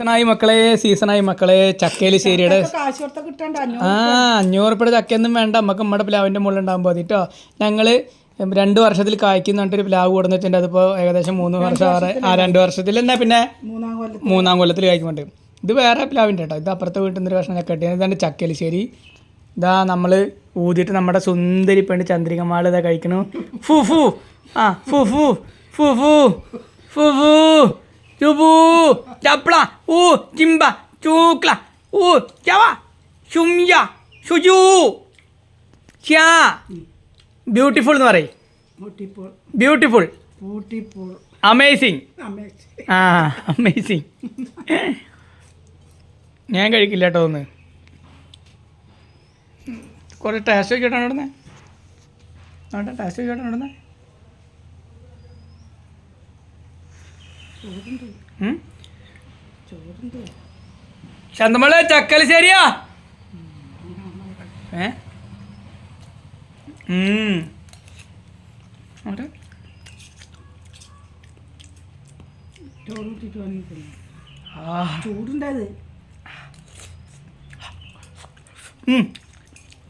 സീസണായി മക്കളെ സീസണായി മക്കളെ. ചക്കേലിശ്ശേരിയുടെ ആ അഞ്ഞൂറ് ഉറുപ്പിയുടെ ചക്കയൊന്നും വേണ്ട. നമുക്ക് നമ്മുടെ പ്ലാവിന്റെ മുകളിൽ ഉണ്ടാകുമ്പോൾ മതി കേട്ടോ ഞങ്ങൾ രണ്ട് വർഷത്തിൽ കായ്ക്കുന്ന ഒരു പ്ലാവ് കൊടുത്തിട്ടുണ്ട് അതിപ്പോൾ ഏകദേശം മൂന്ന് വർഷം ആറ് ആ രണ്ട് വർഷത്തിൽ തന്നെ പിന്നെ മൂന്നാം കൊല്ലം മൂന്നാം കൊല്ലത്തിൽ കായ്ക്കുന്നുണ്ട്. ഇത് വേറെ പ്ലാവിന്റെ കേട്ടോ ഇത് അപ്പുറത്തെ വീട്ടിൽ നിന്ന് ഒരു കഷ്ണം ചക്ക കിട്ടിയത്. ഇതാണ് ചക്കേലിശ്ശേരി ഇതാ നമ്മൾ ഊതിയിട്ട് നമ്മുടെ സുന്ദരി പെണ്ണ് ചന്ദ്രികമാൾ ഇതാ കഴിക്കണു. ഫു ഫു. ആ ഫു ഫു. ഫു ഫു. ഫു ഫു. ചുബു ചപ്ല ഊ ചിമ്പ ചൂക്ല ഊ ചവ ശുംയ ഷുജു ഷ്യാ ബ്യൂട്ടിഫുൾ എന്ന് പറയും. പൂട്ടിപ്പോൾ ബ്യൂട്ടിഫുൾ പൂട്ടിപ്പോൾ അമേസിങ് ആ അമേസിങ് ഞാൻ കഴിക്കില്ല കേട്ടോ ഒന്ന് കുറേ ടേസ്റ്റ് ഒക്കെ കേട്ടോ ഇടുന്നേ. അവിടെ ടേസ്റ്റ് ഒക്കെ കേട്ടോ ഇടുന്നേ. ചോറുണ്ട്. ശന്തമൾ ചക്കലശ്ശേരിയാ ഏ. ചൂടുണ്ടായത്.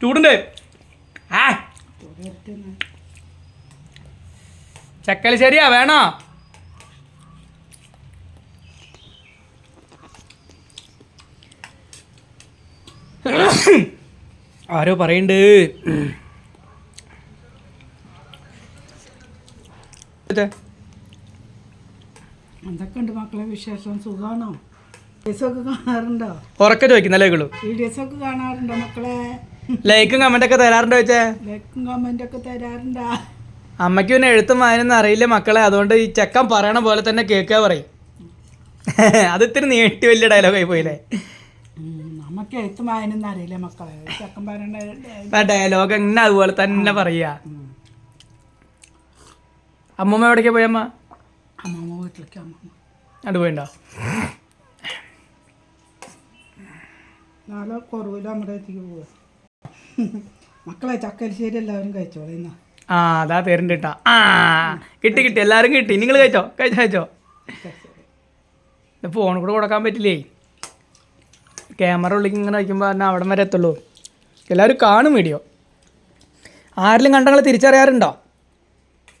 ചൂടുണ്ട്. ആ. ചോറ് ശരിയാ? വേണോ? ആരോ പറയണ്ട്. എന്തൊക്കെ ഉണ്ട് മക്കളെ വിശേഷം? സുഖമാണോ വീഡിയോസൊക്കെ കാണാറുണ്ടോ? ഉറക്കെ ചോദിക്കുന്നല്ലേ ഉള്ളൂ വീഡിയോസൊക്കെ കാണാറുണ്ടോ മക്കളെ? ലൈക്കും കമന്റ് ഒക്കെ തരാറുണ്ടോ ചോദിച്ചേ? ലൈക്കും കമന്റ് ഒക്കെ തരാറുണ്ടോ? അമ്മയ്ക്ക് പിന്നെ എഴുത്തും വായനൊന്നും അറിയില്ല മക്കളെ. അതുകൊണ്ട് ഈ ചെക്കൻ പറയണ പോലെ തന്നെ കേൾക്കുക പറയും. അത് ഇത്തിരി നീട്ടി വലിയ ഡയലോഗായി പോയില്ലേ? നമുക്ക് എഴുത്ത് വായനൊന്നും അറിയില്ല മക്കളെ. ഡയലോഗ്. എങ്ങനെ അതുപോലെ തന്നെ പറയാ. അമ്മൂമ്മ എവിടേക്കാ പോയമ്മ അമ്മമ്മ വീട്ടിലേക്ക് അമ്മമ്മ അവിടെ പോയിണ്ടോ? നാളെ കുറവില്ല നമ്മുടെ പോവുക മക്കളെ ചക്കരിശ്ശേരി എല്ലാവരും കഴിച്ചോളെ ആ അതാ തരുന്നുണ്ട് കേട്ടോ ആ കിട്ടി കിട്ടി. എല്ലാവരും കിട്ടി. നിങ്ങൾ കഴിച്ചോ? കഴിച്ചോ? കഴിച്ചോ? ഫോൺ കൂടെ കൊടുക്കാൻ പറ്റില്ലേ? ക്യാമറ ഉള്ളിലേക്ക് ഇങ്ങനെ വയ്ക്കുമ്പോൾ തന്നെ അവിടം വരെ എത്തുള്ളൂ. എല്ലാവരും കാണും വീഡിയോ ആരെങ്കിലും കണ്ടങ്ങൾ തിരിച്ചറിയാറുണ്ടോ?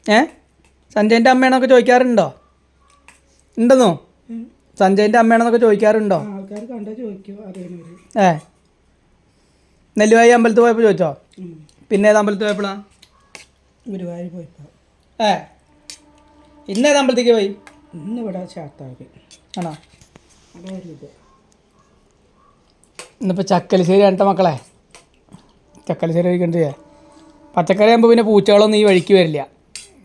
ഏ? സഞ്ജയന്റെ അമ്മയാണെന്നൊക്കെ ചോദിക്കാറുണ്ടോ? ഉണ്ടെന്നോ? സഞ്ജയന്റെ അമ്മയാണെന്നൊക്കെ ചോദിക്കാറുണ്ടോ? ഏ? നെല്ലുവായി അമ്പലത്തിൽ പോയപ്പോൾ ചോദിച്ചോ? പിന്നെ ഏത് അമ്പലത്തിൽ പോയപ്പോഴാ ഗുരുവായൂർ പോയപ്പോൾ ഏ? ഇന്ന് ഏത് അമ്പലത്തേക്ക് പോയി? ഇന്ന് ഇവിടെ ചാത്താവര് ആണോ? ഇന്നിപ്പോൾ ചക്കലിശ്ശേരി കണ്ട മക്കളെ? ചക്കലിശ്ശേരി കഴിക്കണ്ടേ പച്ചക്കറി ആകുമ്പോൾ പിന്നെ പൂച്ചകളൊന്നും ഈ വഴിക്ക് വരില്ല.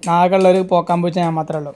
നാഗുള്ളൊരു പോക്കാൻ പൂച്ച ഞാൻ മാത്രമേ ഉള്ളൂ.